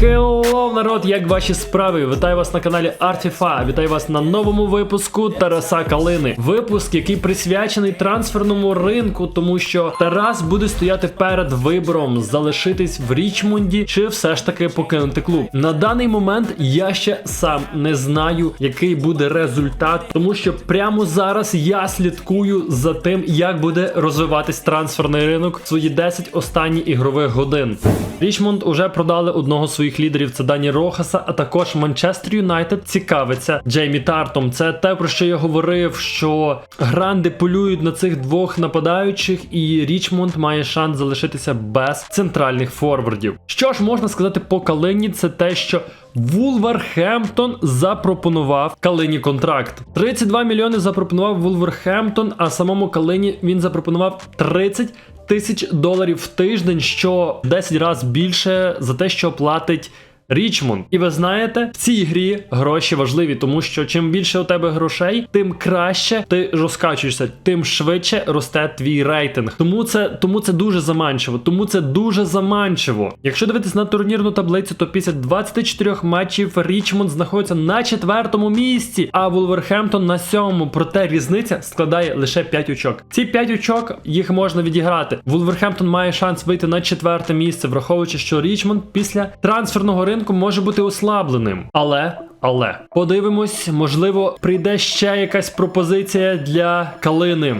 Хеллоу, народ, як ваші справи? Вітаю вас на каналі Artifa. Вітаю вас на новому випуску Тараса Калини. Випуск, який присвячений трансферному ринку, тому що Тарас буде стояти перед вибором залишитись в Річмонді чи все ж таки покинути клуб. На даний момент я ще сам не знаю, який буде результат, тому що прямо зараз я слідкую за тим, як буде розвиватись трансферний ринок в свої 10 останніх ігрових годин. Річмонд уже продали одного з своїх лідерів, це Дані Рохаса, а також Манчестер Юнайтед цікавиться Джеймі Тартом. Це те, про що я говорив, що гранди полюють на цих двох нападаючих, і Річмонд має шанс залишитися без центральних форвардів. Що ж можна сказати по Калині, це те, що Вулверхемптон запропонував Калині контракт. 32 мільйони запропонував Вулверхемптон, а самому Калині він запропонував 30 тисяч доларів в тиждень, що в 10 разів більше за те, що платить. Річмонд, і ви знаєте, в цій грі гроші важливі, тому що чим більше у тебе грошей, тим краще ти розкачуєшся, тим швидше росте твій рейтинг. Тому це тому це дуже заманчиво. Тому це дуже заманчиво. Якщо дивитись на турнірну таблицю, то після 24 матчів Річмонд знаходиться на четвертому місці, а Вулверхемптон на сьомому. Проте різниця складає лише 5 очок. Ці 5 очок їх можна відіграти. Вулверхемптон має шанс вийти на четверте місце, враховуючи, що Річмонд після трансферного ринку може бути ослабленим. Але. Але подивимось, можливо, прийде ще якась пропозиція для калини.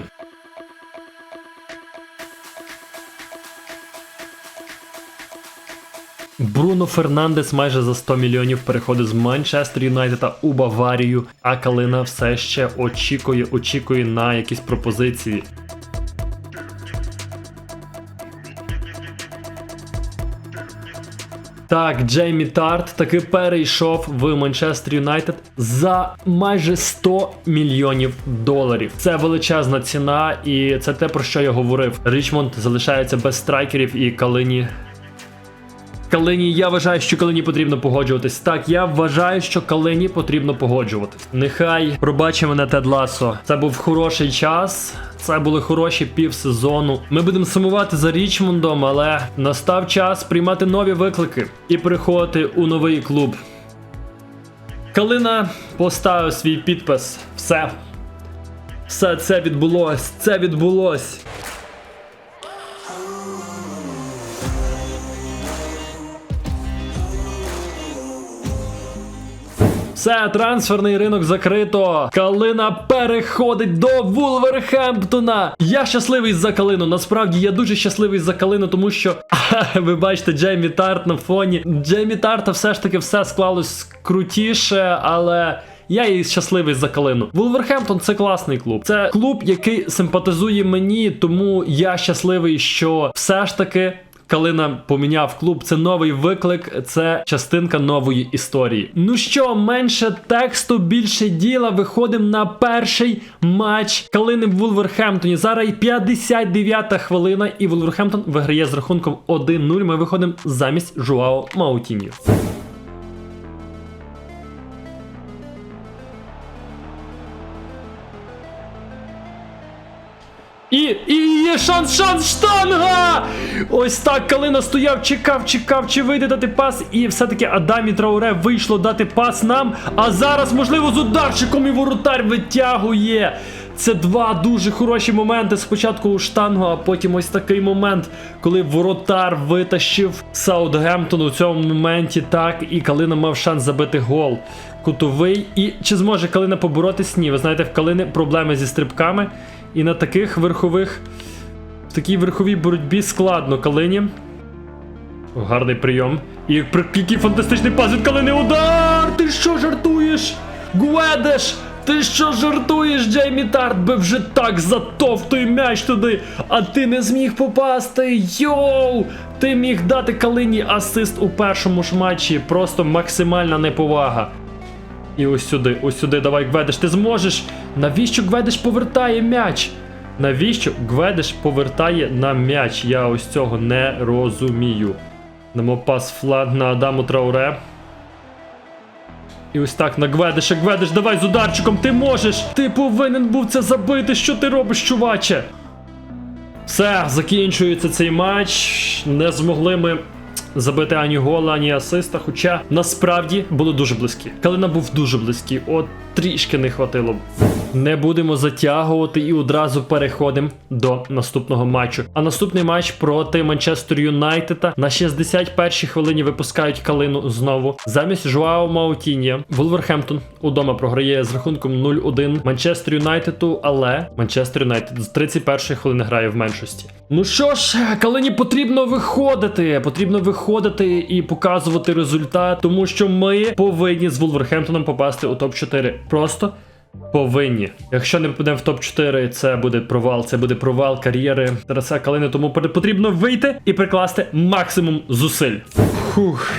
Бруно Фернандес майже за 100 мільйонів переходить з Манчестер Юнайтеда у Баварію, а Калина все ще очікує, очікує на якісь пропозиції. Так, Джеймі Тарт таки перейшов в Манчестер Юнайтед за майже 100 мільйонів доларів. Це величезна ціна, і це те про що я говорив. Річмонд залишається без страйкерів і Калині. Калині, я вважаю, що Калині потрібно погоджуватись. Так, я вважаю, що Калині потрібно погоджуватись. Нехай пробачить мене Тед Ласо. Це був хороший час. Це були хороші півсезону. Ми будемо сумувати за Річмондом, але настав час приймати нові виклики і приходити у новий клуб. Калина поставив свій підпис. Все. Все це відбулось. Це відбулось. Все, трансферний ринок закрито. Калина переходить до Вулверхемптона. Я щасливий за Калину. Насправді я дуже щасливий за Калину, тому що ви бачите Джеймі Тарт на фоні. Джеймі Тарта все ж таки все склалось крутіше, але. Я і щасливий за Калину. Вулверхемптон це класний клуб. Це клуб, який симпатизує мені, тому я щасливий, що все ж таки Калина поміняв клуб. Це новий виклик, це частинка нової історії. Ну що, менше тексту, більше діла. Виходимо на перший матч Калини в Вулверхемптоні. Зараз 59-та хвилина, і Вулверхемптон виграє з рахунком 1-0. Ми виходимо замість Жуао Маутіньо. І, і є шанс, шанс, штанга! Ось так Калина стояв, чекав, чекав, чи вийде дати пас. І все-таки Адамі Трауре вийшло дати пас нам. А зараз, можливо, з ударчиком і воротар витягує. Це два дуже хороші моменти. Спочатку у штангу, а потім ось такий момент, коли воротар витащив Саутгемптон у цьому моменті. Так, і Калина мав шанс забити гол. Кутовий. І чи зможе Калина поборотись? Ні. Ви знаєте, в Калини проблеми зі стрибками. І на таких верхових. В такій верховій боротьбі складно Калині. Гарний прийом. І який фантастичний пас від Калини. Удар! Ти що жартуєш? Гуедеш! Ти що жартуєш, Джеймі Тарт? Би вже так затовтує м'яч туди, а ти не зміг попасти. Йоу! Ти міг дати Калині асист у першому ж матчі. Просто максимальна неповага. І ось сюди, ось сюди, давай Гведеш, ти зможеш. Навіщо Гведеш повертає м'яч? Навіщо Гведеш повертає на м'яч? Я ось цього не розумію. Дамо пас фланг на Адаму Трауре. І ось так на Гведеша. Гведеш, давай з ударчиком, ти можеш! Ти повинен був це забити. Що ти робиш, чуваче? Все, закінчується цей матч. Не змогли ми забити ані гола, ані асиста. Хоча насправді були дуже близькі. Калина був дуже близький, от трішки не хватило. Не будемо затягувати і одразу переходимо до наступного матчу. А наступний матч проти Манчестер Юнайтеда на 61-й хвилині випускають калину знову. Замість Жуао Маутінія Вулверхемптон удома програє з рахунком 0-1 Манчестер Юнайтеду, але Манчестер Юнайтед з 31-ї хвилини грає в меншості. Ну що ж, Калині потрібно виходити. Потрібно виходити і показувати результат, тому що ми повинні з Вулверхемптоном попасти у топ-4. Просто повинні. Якщо не попадемо в топ-4, це буде провал, це буде провал кар'єри Тараса Калини. Тому потрібно вийти і прикласти максимум зусиль. Фух.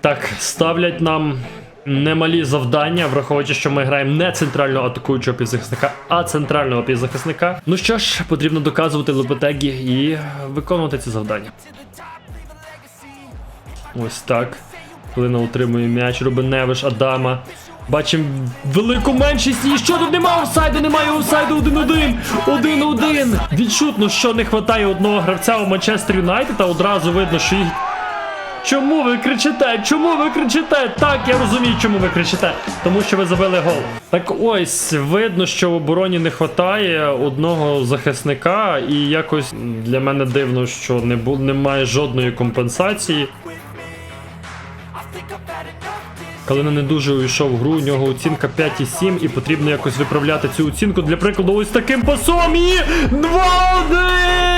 Так, ставлять нам немалі завдання, враховуючи, що ми граємо не центрального атакуючого півзахисника, а центрального півзахисника. Ну що ж, потрібно доказувати Лопетегі і виконувати ці завдання. Ось так. Клина утримує м'яч, робить Невиш Адама. Бачимо велику меншість. І що тут немає офсайду, немає офсайду 1-1. 1-1. Відчутно, що не вистачає одного гравця у Манчестер Юнайтед, а одразу видно, що їх Чому ви кричите? Чому ви кричите? Так, я розумію, чому ви кричите. Тому що ви забили гол. Так ось видно, що в обороні не вистачає одного захисника, і якось для мене дивно, що не бу... немає жодної компенсації. Калина не дуже увійшов в гру, у нього оцінка 5,7 і потрібно якось виправляти цю оцінку. Для прикладу, ось таким пасом і 2-1!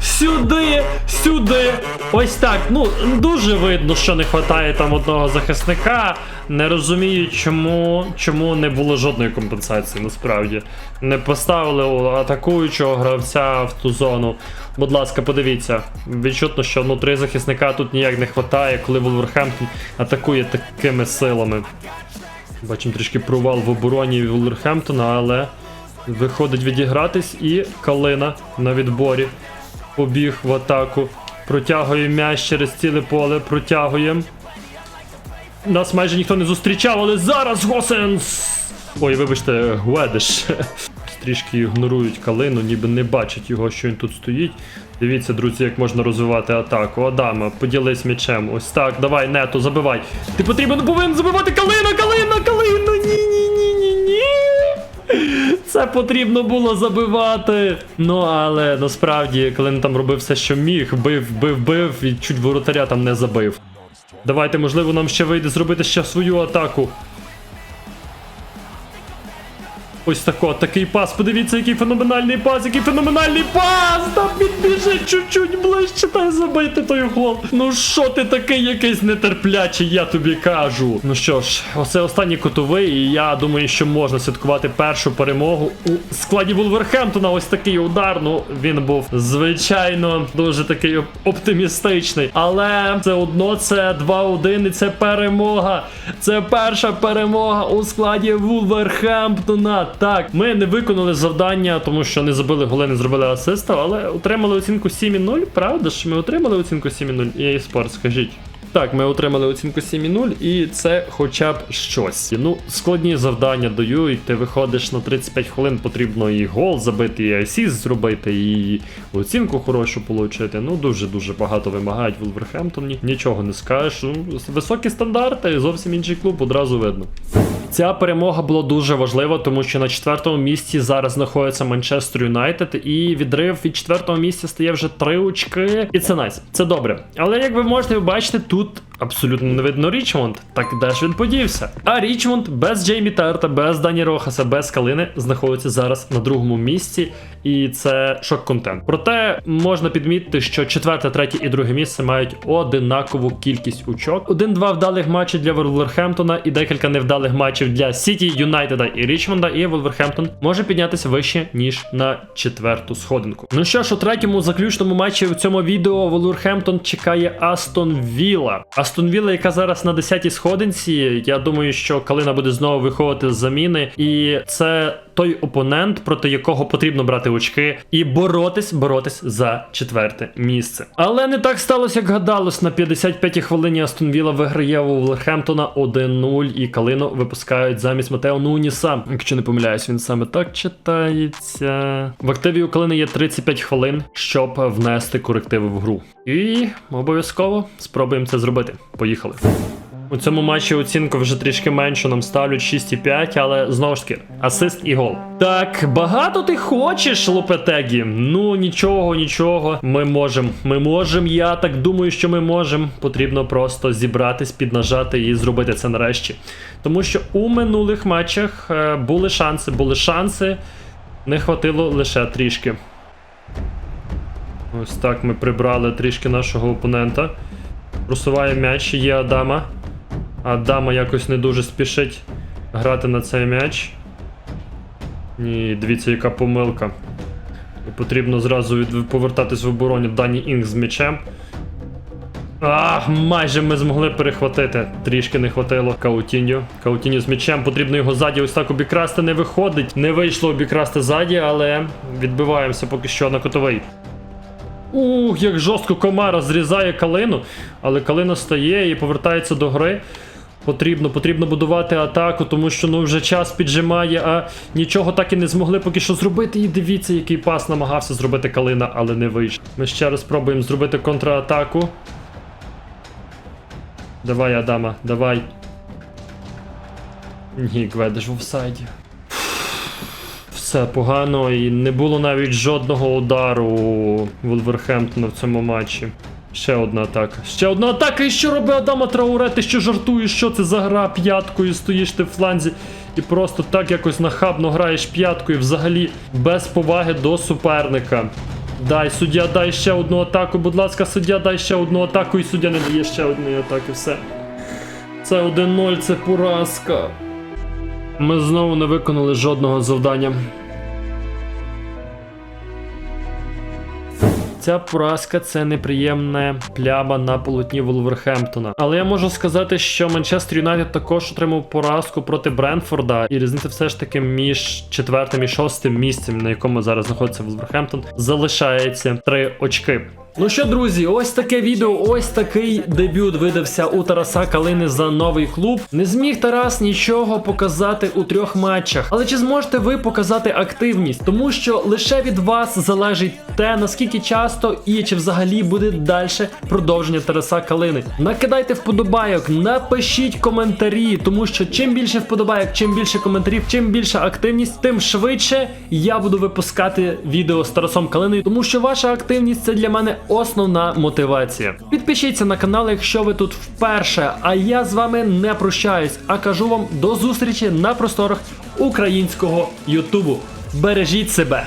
Сюди, сюди. Ось так. Ну, дуже видно, що не вистачає там одного захисника. Не розумію, чому, чому не було жодної компенсації, насправді. Не поставили атакуючого гравця в ту зону. Будь ласка, подивіться. Відчутно, що ну, три захисника тут ніяк не вистачає, коли Вулверхемптон атакує такими силами. Бачимо трішки провал в обороні Вулверхемптона, але виходить відігратись і Калина на відборі побіг в атаку. Протягує м'яч через ціле поле, протягує. Нас майже ніхто не зустрічав, але зараз Госенс! Ой, вибачте, Гуедеш. Трішки ігнорують калину, ніби не бачать його, що він тут стоїть. Дивіться, друзі, як можна розвивати атаку. Адама, поділись м'ячем. Ось так, давай, нето, забивай. Ти потрібен повинен забивати калина, калина, Це потрібно було забивати. Ну, але насправді, коли він там робив все, що міг, бив, бив, бив і чуть воротаря там не забив. Давайте, можливо, нам ще вийде зробити ще свою атаку. Ось тако, такий пас. Подивіться, який феноменальний пас, який феноменальний пас! Там підбіжить чуть-чуть ближче та забити той гол. Ну що ти такий якийсь нетерплячий, я тобі кажу. Ну що ж, оце останній котовий, і я думаю, що можна святкувати першу перемогу у складі Вулверхемптона. Ось такий удар. Ну він був звичайно дуже такий оптимістичний. Але все одно це 2-1 і це перемога. Це перша перемога у складі Вулверхемптона. Так, ми не виконали завдання, тому що не забили голи, не зробили асиста, але отримали оцінку 7,0. Правда ж? Ми отримали оцінку 7,0 EA Sport, скажіть. Так, ми отримали оцінку 7,0 і це хоча б щось. Ну, складні завдання даю, і ти виходиш на 35 хвилин, потрібно і гол забити, і асіст зробити, і оцінку хорошу отримати. Ну, дуже-дуже багато вимагають Вулверхемптоні. Нічого не скажеш. Ну, високі стандарти, зовсім інший клуб, одразу видно. Ця перемога була дуже важлива, тому що на четвертому місці зараз знаходиться Манчестер Юнайтед, і відрив від четвертого місця стає вже три очки. І це найс, це добре. Але як ви можете бачити, тут абсолютно не видно Річмонд. Так де ж він подівся? А Річмонд без Джеймі Терта, без Дані Рохаса, без Калини знаходиться зараз на другому місці, і це шок-контент. Проте можна підмітити, що четверте, третє і друге місце мають одинакову кількість очок. Один-два вдалих матчі для Вулверхемптона і декілька невдалих матчів для Сіті, Юнайтеда і Річмонда. І Вулверхемптон може піднятися вище ніж на четверту сходинку. Ну що ж, у третьому заключному матчі в цьому відео Вулверхемптон чекає Астон Вілла. Астон Вілла, яка зараз на 10-й сходинці. Я думаю, що Калина буде знову виходити з заміни, і це той опонент, проти якого потрібно брати очки і боротись, боротись за четверте місце. Але не так сталося, як гадалось. На 55-й хвилині Астон Вілла виграє у Вулверхемптона 1-0 і Калину випускають замість Матео Нуніса. Якщо не помиляюсь, він саме так читається. В активі у Калини є 35 хвилин, щоб внести корективи в гру. І обов'язково спробуємо це зробити. Поїхали. У цьому матчі оцінку вже трішки меншу нам ставлять 6,5, але знову ж таки, асист і гол. Так, багато ти хочеш, Лопетегі? Ну нічого, нічого. Ми можемо. Ми можемо. Я так думаю, що ми можемо. Потрібно просто зібратись, піднажати і зробити це нарешті. Тому що у минулих матчах е, були шанси, були шанси. Не хватило лише трішки. Ось так ми прибрали трішки нашого опонента. Просуває м'яч, є Адама. Адама якось не дуже спішить грати на цей м'яч. Ні, дивіться, яка помилка. І потрібно зразу від... повертатись в обороні Дані Інг з м'ячем. Ах, майже ми змогли перехватити. Трішки не хватило Каутіньо. Каутіньо з м'ячем. Потрібно його ззаді ось так обікрасти. Не виходить. Не вийшло обікрасти ззаді, але відбиваємося поки що на котовий. Ух, як жорстко комара зрізає калину, але калина стає і повертається до гри. Потрібно, потрібно будувати атаку, тому що ну вже час піджимає, а нічого так і не змогли поки що зробити. І дивіться, який пас намагався зробити калина, але не вийшло. Ми ще раз спробуємо зробити контратаку. Давай, Адама, давай. Ні, Гведеш в офсайді. Все погано і не було навіть жодного удару Вулверхемптона в цьому матчі. Ще одна атака. Ще одна атака. І що робить Адама Трауре? Ти що жартуєш? Що це за гра п'яткою? Стоїш ти в фланзі і просто так якось нахабно граєш п'яткою, взагалі без поваги до суперника. Дай, суддя, дай ще одну атаку. Будь ласка, суддя, дай ще одну атаку, і суддя не дає ще одної атаки. Все. Це 1-0, це поразка. Ми знову не виконали жодного завдання. Ця поразка це неприємна пляма на полотні Вулверхемптона. Але я можу сказати, що Манчестер Юнайтед також отримав поразку проти Бренфорда, і різниця все ж таки між четвертим і шостим місцем, на якому зараз знаходиться Вулверхемптон, залишається три очки. Ну що, друзі, ось таке відео, ось такий дебют видався у Тараса Калини за новий клуб. Не зміг Тарас нічого показати у трьох матчах. Але чи зможете ви показати активність? Тому що лише від вас залежить те, наскільки часто і чи взагалі буде далі продовження Тараса Калини. Накидайте вподобайок, напишіть коментарі, тому що чим більше вподобайок, чим більше коментарів, чим більша активність, тим швидше я буду випускати відео з Тарасом Калиною, тому що ваша активність це для мене основна мотивація. Підпишіться на канал, якщо ви тут вперше. А я з вами не прощаюсь, а кажу вам до зустрічі на просторах українського Ютубу. Бережіть себе.